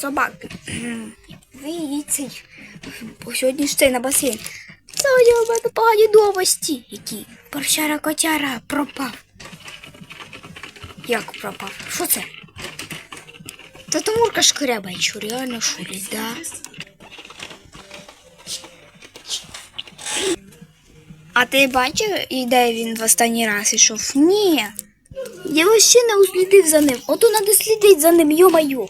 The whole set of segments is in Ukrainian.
собаки. Ви. Сьогодні ж цей на басейн. Сьогодні у мене погані новості. Які? Порчара котяра пропав. Як пропав? Що це? Та Тимурка шкрябає, що реально шурить, да? А ти бачив, і де він в останній раз ішов? Ні. Я ще не услідив за ним. Ото треба слідити за ним, йо-моє.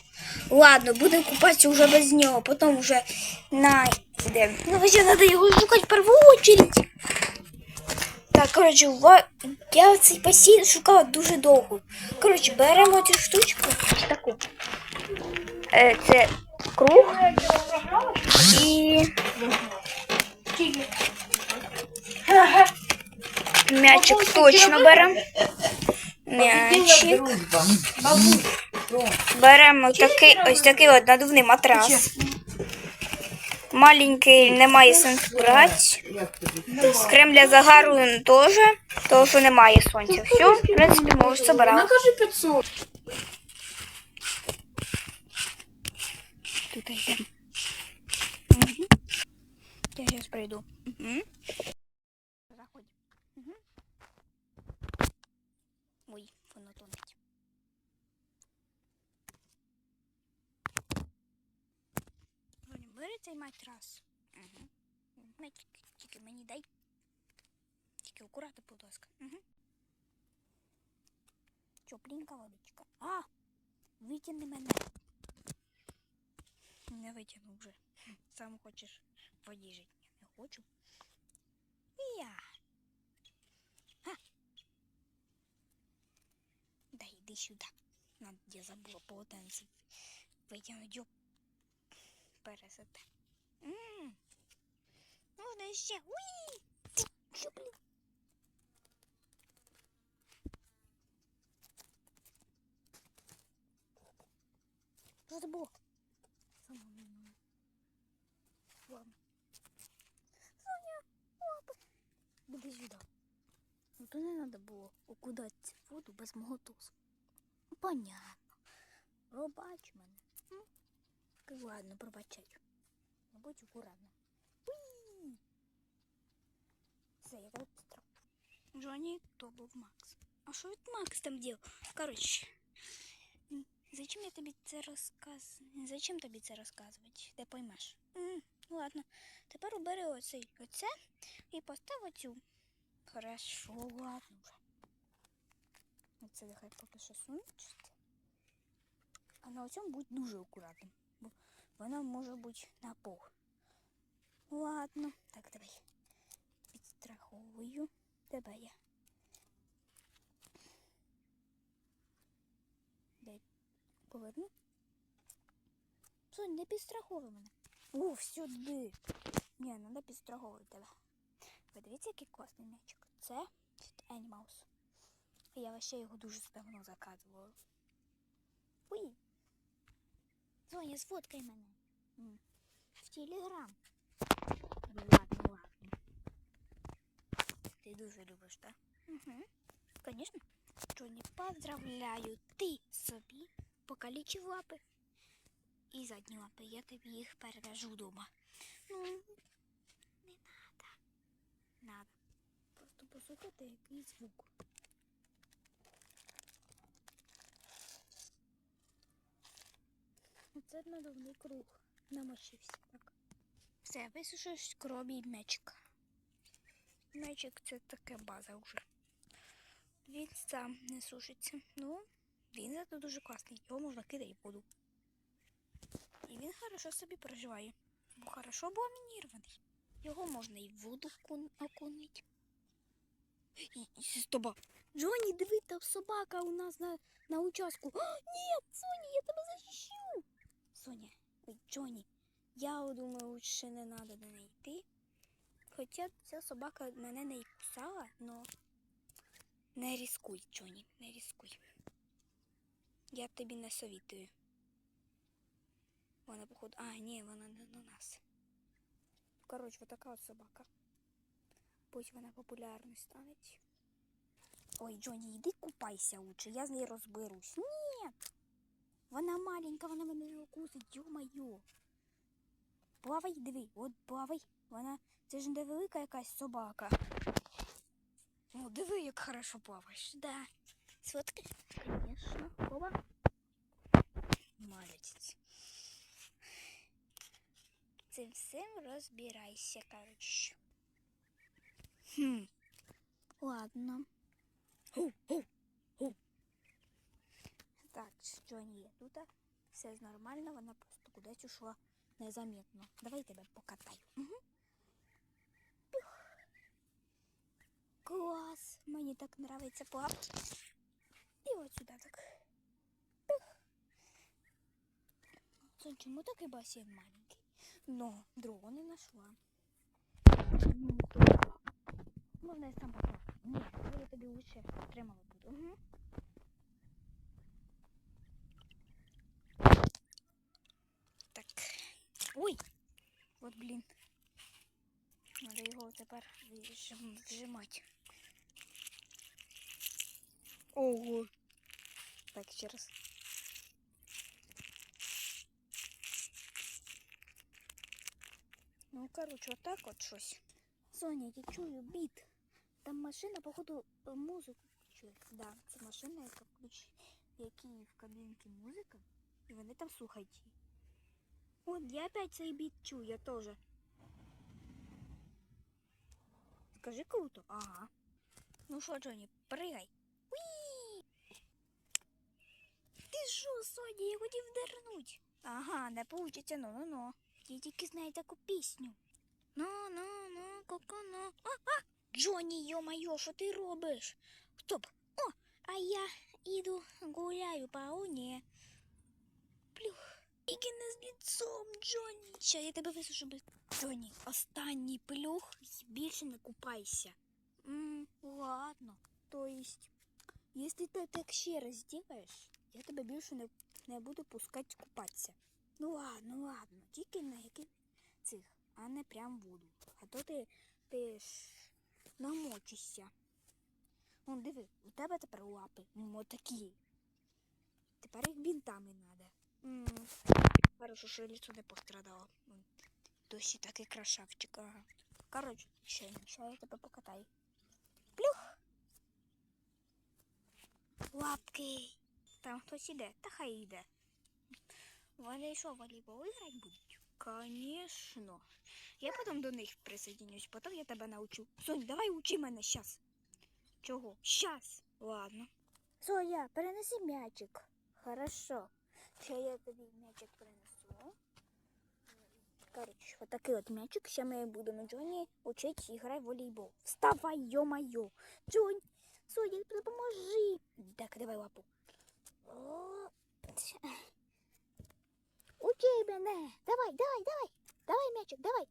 Ладно, будемо купатися вже без нього, потім вже на де. Ну, ще треба його шукати в першу очередь. Так, коротше, я цей басейн шукала дуже довго. Коротше, беремо цю штучку. Таку. Е, це круг. І м'ячик точно беремо. М'ячик. Беремо такий, ось такий от надувний матрас. Маленький немає сенсу брати. Крем для загару теж, тому що немає сонця. Все, в принципі, можеш забирати. Накажи 500. Тут йдемо. Я зараз прийду. Угу. Заходь. Угу. Ой, воно тонеть. Бери цей матрас. Угу. Тільки, тільки мені дай. Тільки акуратно, будь ласка. Угу. Тепленька водичка. А! Витягни мене. Не витягнув вже. Сам хочеш в воді жити. Я не хочу. Я. А. Да йди сюди. Надо, я забула полотенце. Витягнуть його. Можна ще. Уї! Що, це було? Сама не знаю. Ладно. Соня, лапа. Іди сюди. Ну то не треба було окудати воду без мого тосу. Ну, Понятно. Пробач мене. Ладно, пробачаю. Будь акуратна. Уї! Все, я. Джонні, то був Макс. А що від Макс там діяв? Коротше, зачем я тобі це розказ... Зачем тобі це розказувати? Ти поймеш. М, ладно. Тепер убери оцей оце і постав оцю. Хорошо, ладно вже. Оце нехай поки що сунуть. А на цьому будь дуже акуратним, бо вона може бути на пол. Ладно, так давай. Підстраховую тебе я. Дай поверну. Сонь, не підстраховуй мене. О, сюди. Ні, треба підстраховувати тебе. Ви дивіться, який класний м'ячик. Це від Animals. Я вообще його дуже давно заказувала. Уй. Соня, сфоткай мене. В телеграм. Ну ладно, ладно. Ти дуже любиш, так? Угу. Звісно. Джоні, поздравляю. Ти собі покалічив лапи і задні лапи. Я тобі їх перев'яжу вдома. Ну, не надо. Надо. Просто послухайте, який звук. Це надувний круг. Намочився так. Все, висушиш крові м'ячик. М'ячик це таке база вже. Він сам не сушиться. Ну, він зато дуже класний. Його можна кидати в воду. І він хорошо собі проживає. Бо хорошо обламінірований. Його можна і в воду кун- окунути. І, і стоба. Джоні, диви, там собака у нас на, на участку. О, ні, Соня, я тебе захищу. Соня, ой, Джоні, я думаю, лучше не треба до неї йти. Хоча ця собака мене не кусала, но не ризикуй, Джоні, не ризикуй. Я тобі не совітую. Вона, походу. А, ні, вона не до нас. Коротше, вот така от собака. Пусть вона популярною стане. Ой, Джоні, йди купайся лучше, я з нею розберусь. Ні. Вона маленька, вона мене не укусить, ё-моё. Плавай, диви, от плавай. Вона. Це ж не велика якась собака. Ну, диви, як хорошо плаваєш. Да. Сфоткай? Конечно. Оба. Молодець. Цим всім розбирайся, коротше. Хм. Ладно. Ху, ху, ху. Так, що ні, тут все нормально, вона просто кудись ушла незаметно. Давай тебе покатаю. Угу. Клас! Мені так нравиться плавати. І от сюди так. Пих. Це чому такий басейн маленький? Ну, другого не знайшла. Можна я сам поплаваю? Ні, я тобі лучше тримала буду. Угу. Так. Ой! От блін. Надо його тепер вжим, вжимати. Ого. Так, ще раз. Ну, коротше, отак от щось. Соня, я чую біт. Там машина, походу, е, музику чує. Да, це машина, яка ключ, в якій в кабінці музика, і вони там слухають її. От, я опять цей чую, я теж. Скажи круто. Ага. Ну що, Джоні, пригай. Уі! Ти що, Соня, я хотів вдернуть. Ага, не получиться, ну ну ну. Я тільки знаю таку пісню. Ну, ну, ну, ку-ку-ну. А, а! Джоні, йо-майо, що ти робиш? Стоп. О, а я іду гуляю по уні. Плюх. І не з ліцом, Джоні. Ща я тебе висушу без... Джоні, останній плюх більше не купайся. М, ладно. То есть, если ты так ще раз сделаешь, я тебе більше не, не буду пускати купатися. Ну ладно, ладно, тільки на яких цих, а не прям буду. А то ти, ти ж намочишся. Вон, диви, у тебе тепер лапи, ну такі. Тепер їх бінтами треба. Хорошо, що лицо не пострадало. Досі такий красавчик. Ага. Коротше, ще, я тебе покатаю. Плюх. Лапки. Там хтось іде, та хай йде. Вони що, волейбол грати будуть? Конечно. Я потім до них присоединюсь, потім я тебе научу. Сонь, давай учи мене щас. Чого? Щас. Ладно. Соня, перенеси м'ячик. Хорошо. Ще я тобі м'ячик принесу. Короче, вот такий от м'ячик. Ще ми будемо Джоні учить грати в волейбол. Вставай, ё-моё. Джонь, Соня, допоможи. Так, давай лапу. О, ть. Учи мене. Давай, давай, давай. Давай м'ячик, давай.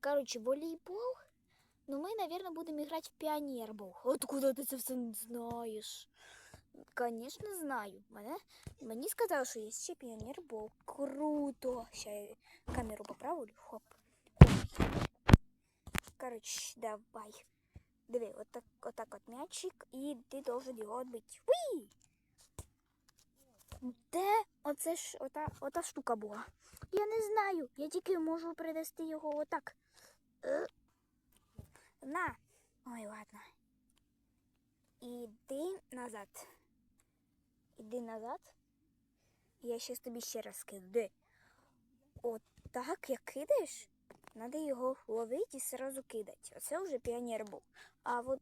Короче, волейбол. Ну, мы, наверное, будем играть в пионербол. Откуда ты це все знаєш? Конечно, знаю. Мене, мені сказали, що є ще піонербол. Круто. Ще я камеру поправлю. Хоп. Короче, давай. Диви, отак, отак от м'ячик, і ти должен його відбити. Уі! Де оце ж ота, ота штука була? Я не знаю. Я тільки можу передасти його отак. Е. На. Ой, ладно. Іди назад. Іди назад. Я щас тобі ще раз кидаю. От так, як кидаєш, треба його ловити і сразу кидати. Оце вже піонер був. А от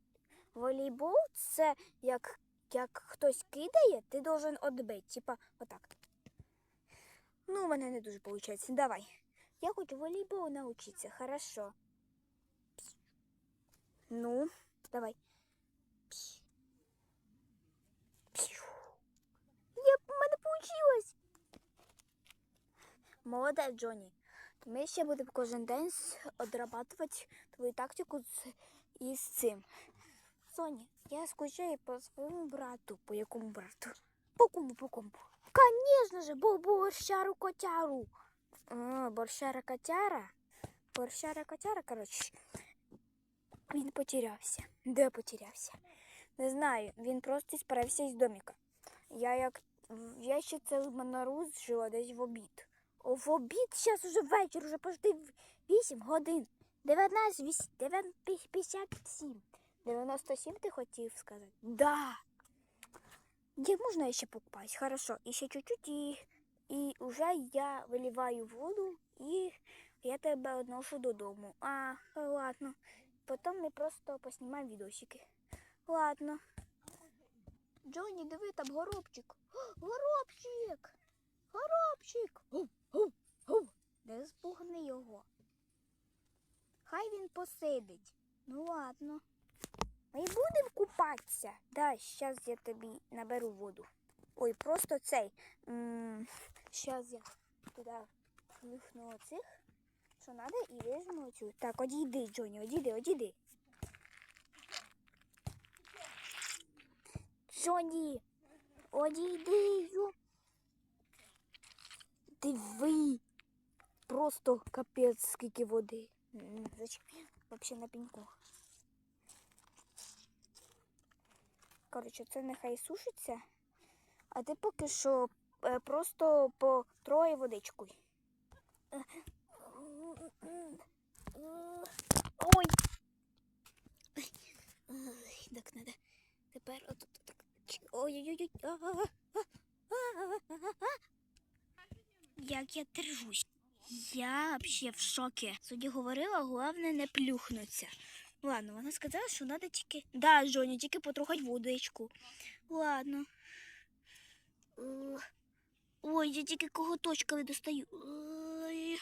волейбол це як, як хтось кидає, ти должен відбити. Типа отак. Ну, у мене не дуже виходить. Давай. Я хочу волейбол научиться. Хорошо. Ну, давай. Я, в мене вийшло. Молодець, Джоні. Ми ще будемо кожен день одрабатувати твою тактику із цим. Соня, я скучаю по своєму брату. По якому брату? По кому, по кому? Конечно же, бо борщару котяру. А, борщара котяра? Борщара котяра, коротше. Він потерявся. Де потерявся? Не знаю, він просто справився із доміка. Я як я ще це нарушила десь в обід. В обід зараз уже вечір, уже почти 8 годин. 19, віс- 9, 57. 97 ти хотів сказати? Да. Где можна ще попасть? Хорошо, і ще чуть-чуть і, і вже я виливаю воду і я тебе одношу додому. А, ладно. Потім ми просто поснімаємо відосики. Ладно. Джонні, диви, там горобчик. Горобчик! Горобчик! Гу, гу, гу. Не спугни його. Хай він посидить. Ну ладно. Ми будемо купатися. Да, зараз я тобі наберу воду. Ой, просто цей. Зараз я туди плюхну оцих, що треба, і візьму оцю. Так, одійди, Джоні, одійди, одійди. Джоні, одійди. Диви. Просто капець, скільки води. Зачем? Взагалі на пеньку. Коротше, це нехай сушиться. А ти поки що е, просто потрой водичкою. Е, Ой. Так надо. Тепер отут так. Ой-ой-ой. Як я держусь. Я взагалі в шокі. Судді говорила, головне не плюхнуться. Ладно, вона сказала, що треба тільки. Да, Жоня, тільки потрохать водичку. Ладно. Е, Ой, я тільки коготочками достаю. Ой.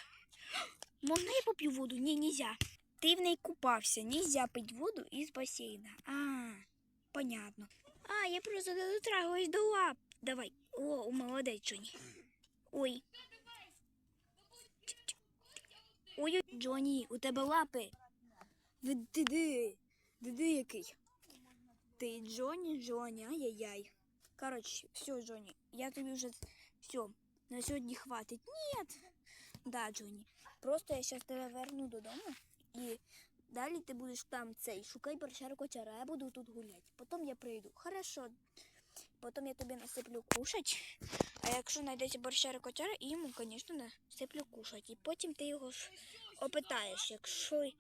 Можна я поп'ю воду? Ні, нельзя. Ти в неї купався, нельзя пити воду із басейна. А, понятно. А, я просто не дотрагуюсь до лап. Давай. О, молодець, Джоні. Ой. Ой, Джоні, у тебе лапи. Диди, диди який. Ти Джоні, Джоні, ай-яй-яй. Коротше, все, Джоні, я тобі вже все, на сьогодні хватить. Ні. Да, Джоні. Просто я зараз тебе верну додому і далі ти будеш там цей. Шукай борщару котяра, я буду тут гуляти. Потім я прийду. Хорошо. Потім я тобі насиплю кушать. А якщо знайдеться борщару котяра, і йому, звісно, насиплю кушать. І потім ти його опитаєш, якщо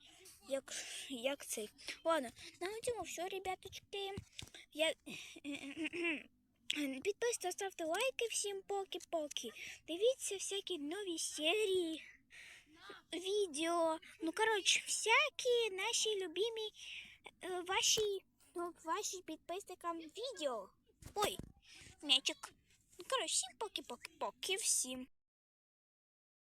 як, як цей. Ладно, на цьому все, ребяточки. Я... Підписуйтесь, ставте лайки всім поки-поки. Дивіться всякі нові серії, відео. Ну, коротше, всякі наші любимі е, ваші, ну, ваші підписникам відео. Ой, м'ячик. Коротше, всім поки-поки-поки всім.